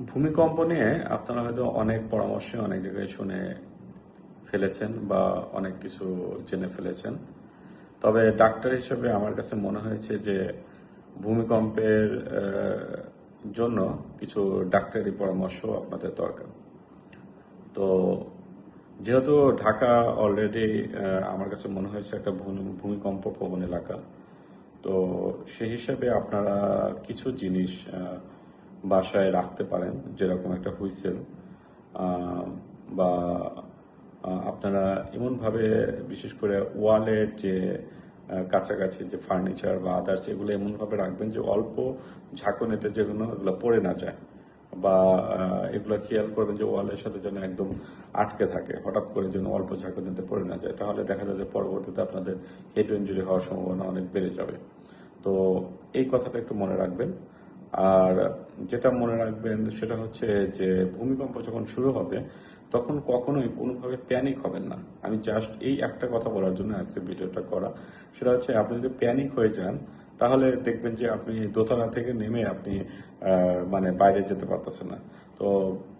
ভূমিকম্প নিয়ে আপনারা হয়তো অনেক পরামর্শ, অনেক জায়গায় শুনে ফেলেছেন বা অনেক কিছু জেনে ফেলেছেন। তবে ডাক্তার হিসেবে আমার কাছে মনে হয়েছে যে ভূমিকম্পের জন্য কিছু ডাক্তারি পরামর্শ আপনাদের দরকার। তো যেহেতু ঢাকা অলরেডি আমার কাছে মনে হয়েছে একটা ভূমি- ভূমিকম্প প্রবণ এলাকা, তো সেই হিসাবে আপনারা কিছু জিনিস বাসায় রাখতে পারেন, যেরকম একটা হুইসেল বা আপনারা এমনভাবে বিশেষ করে ওয়ালের যে কাছাকাছি যে ফার্নিচার বা আদার্স, এগুলো এমনভাবে রাখবেন যে অল্প ঝাঁকুনিতে যেগুলো, এগুলো পড়ে না যায়। বা এগুলো খেয়াল করবেন যে ওয়ালের সাথে যেন একদম আটকে থাকে, হঠাৎ করে যেন অল্প ঝাঁকুনিতে পড়ে না যায়। তাহলে দেখা যায় যে পরবর্তীতে আপনাদের হেড ইঞ্জুরি হওয়ার সম্ভাবনা অনেক বেড়ে যাবে। তো এই কথাটা একটু মনে রাখবেন। আর যেটা মনে রাখবেন সেটা হচ্ছে যে ভূমিকম্প যখন শুরু হবে, তখন কখনোই কোনোভাবে প্যানিক হবেন না। আমি জাস্ট এই একটা কথা বলার জন্য আজকে ভিডিওটা করা। সেটা হচ্ছে আপনি যদি প্যানিক হয়ে যান, তাহলে দেখবেন যে আপনি দোতলা থেকে নেমে আপনি মানে বাইরে যেতে পারতেছেন না। তো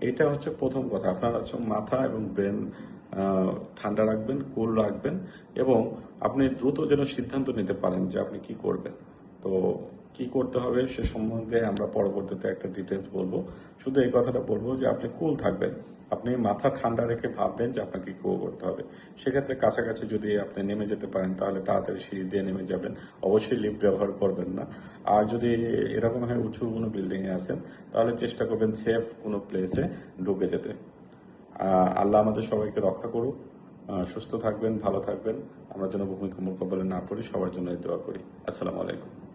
এটা হচ্ছে প্রথম কথা। আপনার হচ্ছে মাথা এবং ব্রেন ঠান্ডা রাখবেন কুল রাখবেন এবং আপনি দ্রুত যেন সিদ্ধান্ত নিতে পারেন যে আপনি কি করবেন। তো কি করতে হবে সে সম্বন্ধে আমরা পরবর্তীতে একটা ডিটেলস বলব। শুধু এই কথাটা বলব যে আপনি কুল থাকবেন। আপনি মাথা ঠান্ডা রেখে ভাববেন যে আপনাকে কি করতে হবে। সেক্ষেত্রে কাছাকাছি যদি আপনি নেমে যেতে পারেন, তাহলে তাড়াতাড়ি সিঁড়ি দিয়ে নেমে যাবেন। অবশ্যই লিফট ব্যবহার করবেন না। আর যদি এরকম হয় উঁচু কোনো বিল্ডিংয়ে আসেন, তাহলে চেষ্টা করবেন সেফ কোনো প্লেসে ঢুকে যেতে। আল্লাহ আমাদের সবাইকে রক্ষা করুক। সুস্থ থাকবেন, ভালো থাকবেন। আমরা যেন ভূমিকম্প কবলে না পড়ি, সবার জন্য দোয়া করি। আসসালামু আলাইকুম।